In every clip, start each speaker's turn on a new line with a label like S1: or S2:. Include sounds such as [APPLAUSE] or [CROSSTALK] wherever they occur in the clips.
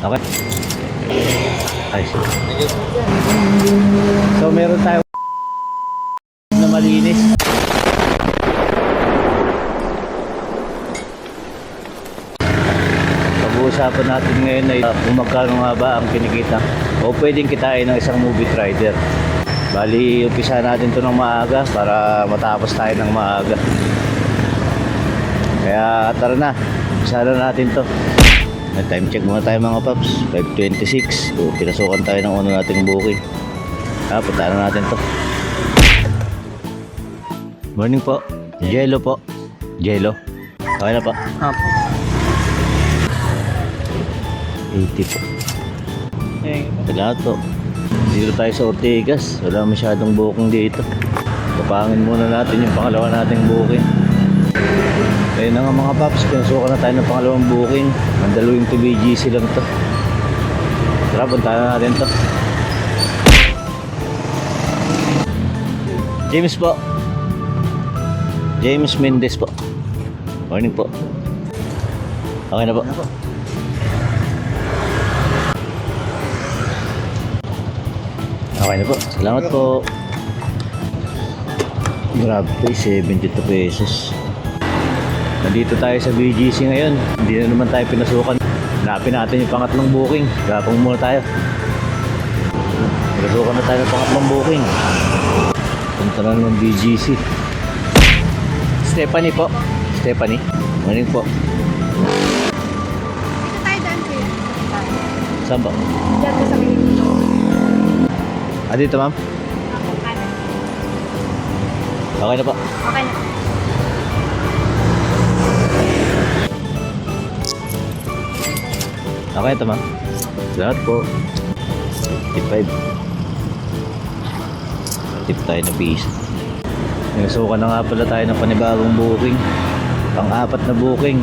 S1: Okay. Ay, So, meron tayo na malinis. Pag-uusapan natin ngayon ay uh, kung magkano nga ba ang kinikita o pwedeng kitain ng isang movie rider. Bali, umpisa natin to ng maaga para matapos tayo ng maaga. Kaya tara na, umpisa na natin to. May time check muna tayo mga paps, 5.26. So, pinasukan tayo ng una nating booking. Ah, punta na natin to. Morning po. Jello po. Jello. Okay na po.
S2: Apo.
S1: 80 po. Salamat po. Dito tayo sa Ortigas. Wala masyadong booking dito. Kapangin muna natin yung pangalawa nating booking. Ayun na nga mga paps, pinasukan na tayo ng pangalawang booking. Ang dalawang to BGC lang to. Tara, punta na natin to. James po. James Mendez po. Morning po. Okay na po. Okay na po. Salamat po. Grabe, 72 pesos. Nandito tayo sa BGC ngayon. Hindi na naman tayo pinasukan. Hanapin natin yung pangatlong booking. Gapang muna tayo. Pinasukan na tayo ng pangatlong booking. Punta na ng BGC. Stephanie po. Stephanie. Morning po.
S3: Dito.
S1: Saan ba?
S3: Ko sa.
S1: Ah, dito ma'am. Okay na po.
S3: Okay na.
S1: Okay ito ma'am. Po. Tip 5. Tip tayo na piso. Nasukan na nga pala tayo ng panibagong booking. Pang-apat na booking.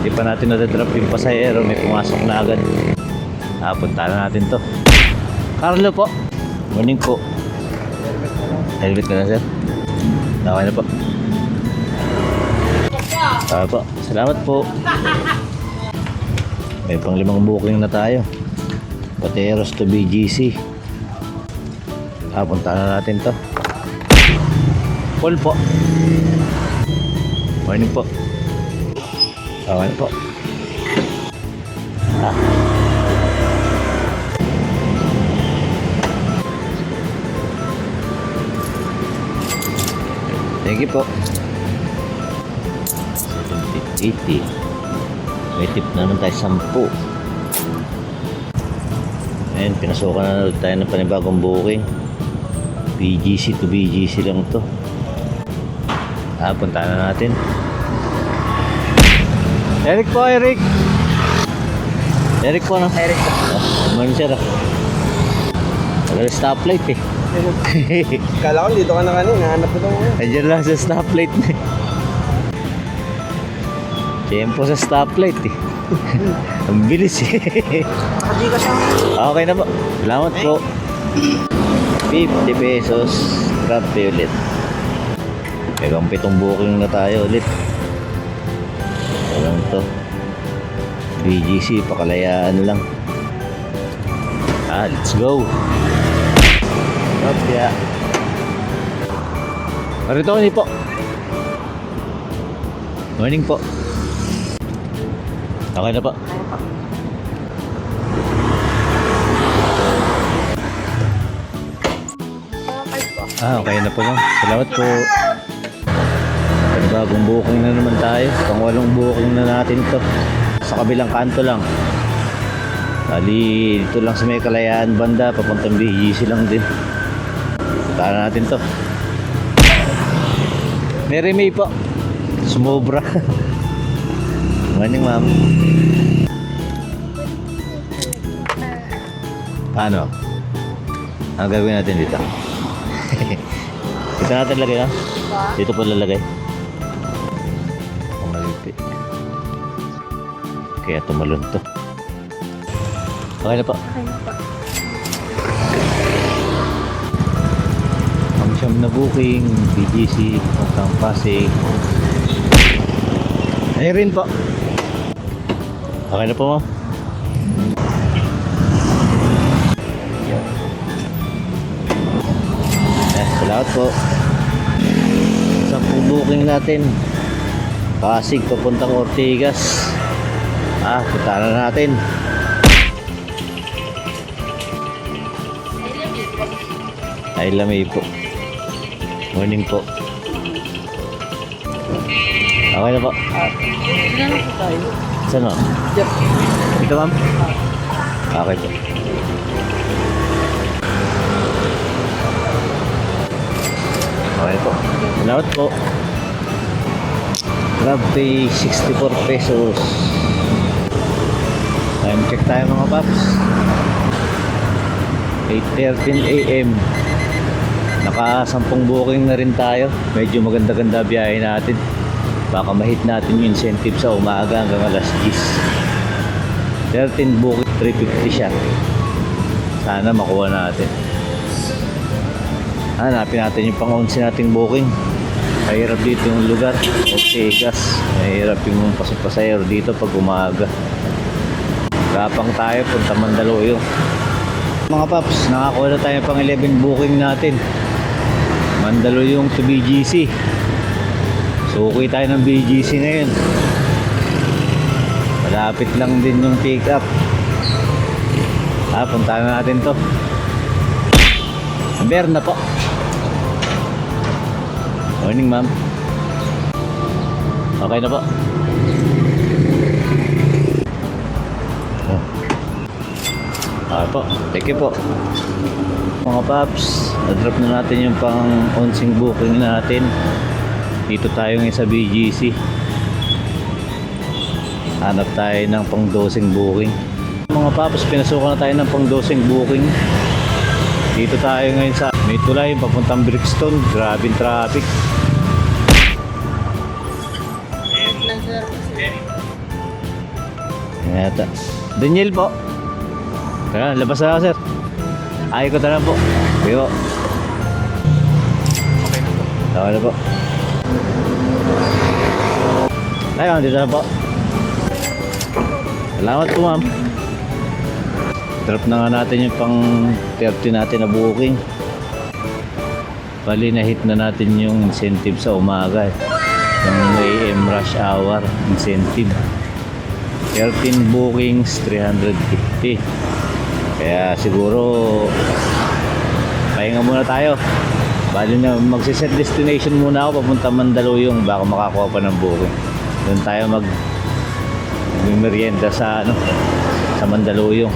S1: Hindi pa natin nadadrop yung pasahero. May pumasok na agad. Ah, punta na natin to. Carlo po. Morning po. Helmet ka na sir. Okay na po. Okay po. Salamat po. May pang limang booking na tayo. Pateros to BGC. Ah, punta na natin to. Paul po. Morning po. Na po. Ah. Thank you po. 80. May tip na naman tayo 10. Ayan, pinasukan na ulit tayo ng panibagong booking. BGC to BGC lang to. Ah, punta na natin. Eric po, Eric! Eric po, no?
S2: Eric.
S1: Ah, Morning, sir. ah. Tagal stoplight eh. [LAUGHS]
S2: Kala ko dito ka na kanina. Hanap ko lang.
S1: Andiyan lang sa stoplight na eh. Tempo sa stoplight eh. [LAUGHS] Ang bilis eh.
S2: Siya.
S1: okay na po. Salamat po. 50 pesos. Grabe ulit. Pegang pitong booking na tayo ulit. Alam to. BGC, pakalayaan lang. Ah, let's go. Ah. Marito ni po. Morning po. Okay na po. Ah, okay na po ma'am. Salamat po. Bagong booking na naman tayo. Pangwalong booking na natin to. Sa kabilang kanto lang. Bali, dito lang sa may kalayaan banda. Papuntang BGC lang din. Puntaan natin to. Mary May po. Sumobra. [LAUGHS] Morning ma'am. Paano? Ano gagawin natin dito? Dito natin lagay ha? Dito po lalagay. Pumalipi. Kaya tumalon to. Okay na po.
S3: Okay na po.
S1: Ang siyam na booking, BGC, Pagkang Pasig. Ayun rin po. Okay na po, ma'am? Salamat po. Sa booking natin. Pasig papuntang Ortigas. Ah, punta na natin. Ay lamig po. Morning po. Okay na po.
S2: Ah, na po tayo.
S1: Saan o?
S2: Yep.
S1: Ito ma'am? Okay po. Okay po. Salamat po. Grab pay 64 pesos. Time check tayo mga paps. 8.13 a.m. Naka 10 booking na rin tayo. Medyo maganda-ganda biyahe natin. Baka mahit natin yung incentive sa umaga hanggang alas 10. 13 booking, 350 siya. Sana makuha natin. Hanapin natin yung pang-11 nating booking. Mahirap dito yung lugar. Ortegas. Mahirap yung pasapasayero dito pag umaga. Gapang tayo, punta Mandaluyong. Mga paps, nakakuha na tayo pang 11 booking natin. Mandaluyong to BGC. So, okay tayo ng BGC ngayon. Malapit lang din yung pick up. Ah, puntahan na natin to. Meron na po. Morning, ma'am. Okay na po. Okay po. Thank po. Mga paps, na-drop na natin yung pang onsing booking natin. Dito tayo ngayon sa BGC. Hanap tayo ng pang dosing booking. Mga paps, pinasukan na tayo ng pang dosing booking. Dito tayo ngayon sa may tulay papuntang Brixton. Grabe yung traffic. Yata. Daniel po. Tara, labas na ako, sir. Ay ko lang po. Yo. Okay na po. Ayun, dito na po. Salamat po, ma'am. Drop na nga natin yung pang 30 natin na booking. Bali na hit na natin yung incentive sa umaga. eh. Yung AM rush hour incentive. 13 bookings, 350. Kaya siguro pahinga muna tayo. Bali na magsiset destination muna ako papunta Mandaluyong baka makakuha pa ng booking. Doon tayo mag merienda sa ano sa Mandaluyong.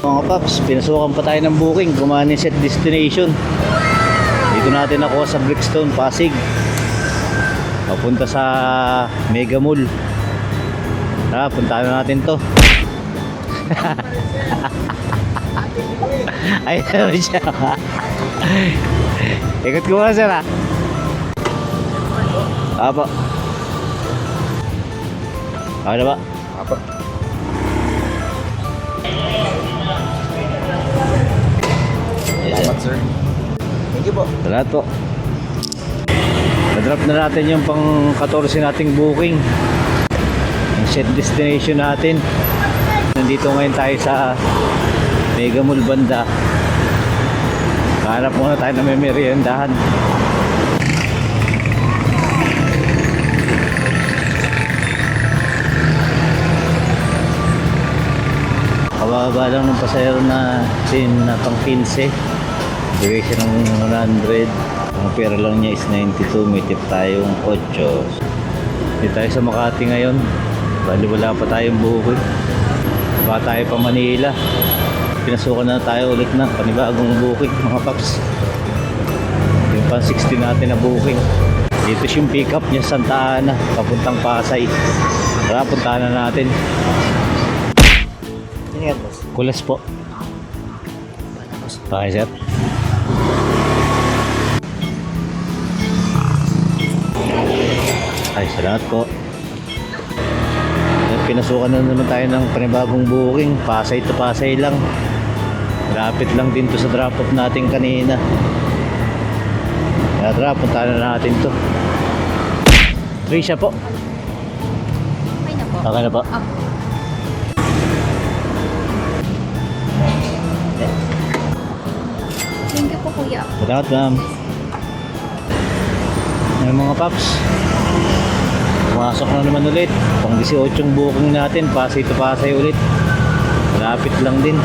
S1: Mga paps, pinasukan pa tayo ng booking, kumani set destination. Dito natin nakuha sa Brixton, Pasig. Papunta sa Mega Mall. Ah, puntahan na natin to. [LAUGHS] Ay, ano siya. Ikot ko muna sir ah. Apo. Okay na ba?
S2: Apo. Salamat, sir. Thank you po.
S1: Salamat po. Na-drop na natin yung pang 14 nating booking. Yung set destination natin. Nandito ngayon tayo sa Mega Mall Banda. Hanap muna tayo na may meriendahan. Kababa lang ng pasayro na sin na pang 15. Bigay siya ng 100. Ang pera lang niya is 92. May tip tayong 8. Hindi tayo sa Makati ngayon. Bali wala pa tayong bukoy. Baka tayo pa Manila. Pinasukan na tayo ulit na panibagong booking [LAUGHS] mga paps. Yung pang 60 natin na booking. Dito yung pick up niya Santa Ana papuntang Pasay. Tara puntahan na natin.
S2: Ingat, boss.
S1: Kulas po. Okay, sir. Ay, salamat po. Pinasukan na naman tayo ng panibagong booking. Pasay to Pasay lang. Lapit lang din to sa drop-off natin kanina. Kaya tara, punta na natin to. Trisha po.
S3: Okay na po.
S1: Okay na po.
S3: Apo. You.
S1: Salamat, ma'am. Yung mga paps. Pumasok na naman ulit. Pang 18 yung booking natin. Pasay to pasay ulit. Malapit lang din.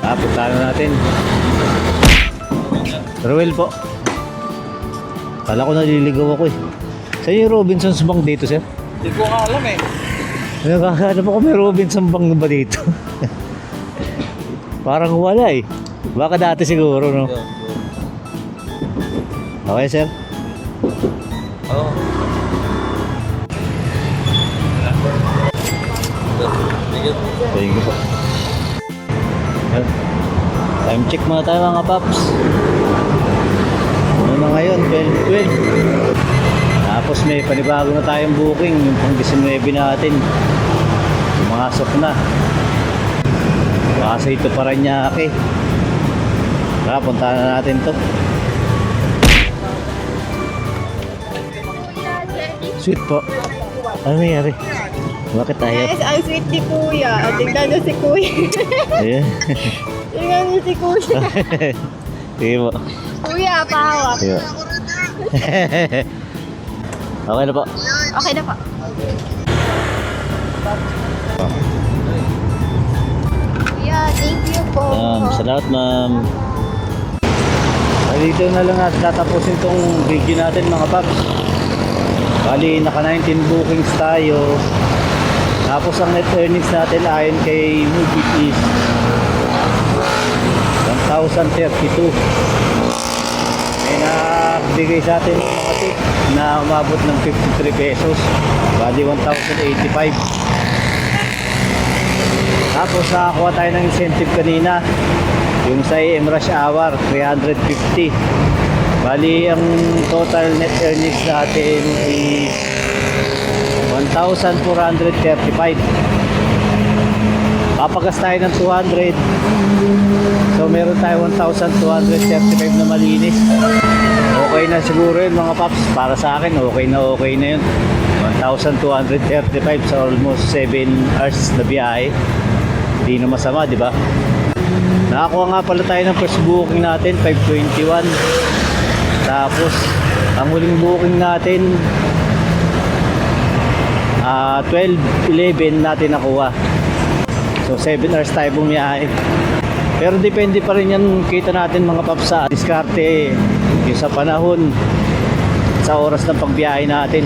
S1: Puntahan na natin. Ruel po. Kala ko naliligaw ako eh. Saan yung Robinson's Bank dito, sir?
S2: Hindi ko alam eh.
S1: Nakakahanap ako may Robinson Bank ba dito? [LAUGHS] Parang wala eh. Baka dati siguro, no? Okay, sir?
S2: Oo.
S1: Thank you. Time check muna tayo mga paps. Ano na ngayon? 12.12. Tapos may panibago na tayong booking. Yung pang 19 natin. Pumasok na. Baka sa ito Paranaque. Tara, puntahan na natin to. Sweet po. Ano nangyari? Bakit tayo?
S3: Guys, ang sweet ni Kuya. At tignan niyo si Kuya.
S1: Ayan. [LAUGHS]
S3: tignan niyo si Kuya. [LAUGHS]
S1: Sige po.
S3: Kuya, pahawak.
S1: Sige po. [LAUGHS] okay na po.
S3: Okay na po. Kuya, thank you po.
S1: Um, salamat ma'am. Dito na lang natin tatapusin tong video natin mga paps. Bali, naka 19 bookings tayo. Tapos ang net earnings natin ayon kay Movie is 1,032. May nagbigay sa atin mga tip na umabot ng 53 pesos. Bali, 1,085. Tapos nakakuha tayo ng incentive kanina. Yung sa AM Rush Hour, 350. Bali, ang total net earnings natin is 1,435. Papagas tayo ng 200. So meron tayo 1,235 na malinis. Okay na siguro yun mga paps. Para sa akin, okay na okay na yun. 1,235 sa almost 7 hours na biyahe. Hindi na masama, di ba? Nakakuha nga pala tayo ng first booking natin, 521. Tapos, ang huling booking natin, ah 12.11 natin nakuha. So, 7 hours tayo bumiyahe. Pero depende pa rin yan kita natin mga paps sa diskarte yung sa panahon sa oras ng pagbiyahe natin.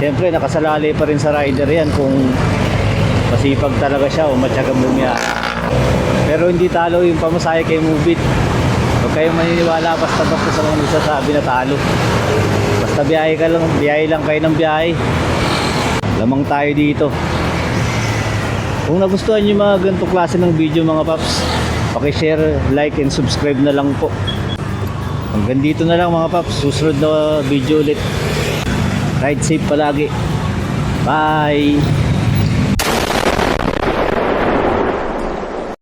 S1: Siyempre, nakasalali pa rin sa rider yan kung masipag talaga siya o matyagang bumiyahe. Pero hindi talo yung pamasahe kay Movit. Kayong maniniwala basta basta sa mga nagsasabi na talo. Basta biyahe ka lang, biyahe lang kayo ng biyahe. Lamang tayo dito. Kung nagustuhan yung mga ganitong klase ng video mga paps, pakishare, like, and subscribe na lang po. Hanggang dito na lang mga paps. Susunod na video ulit. Ride safe palagi. Bye!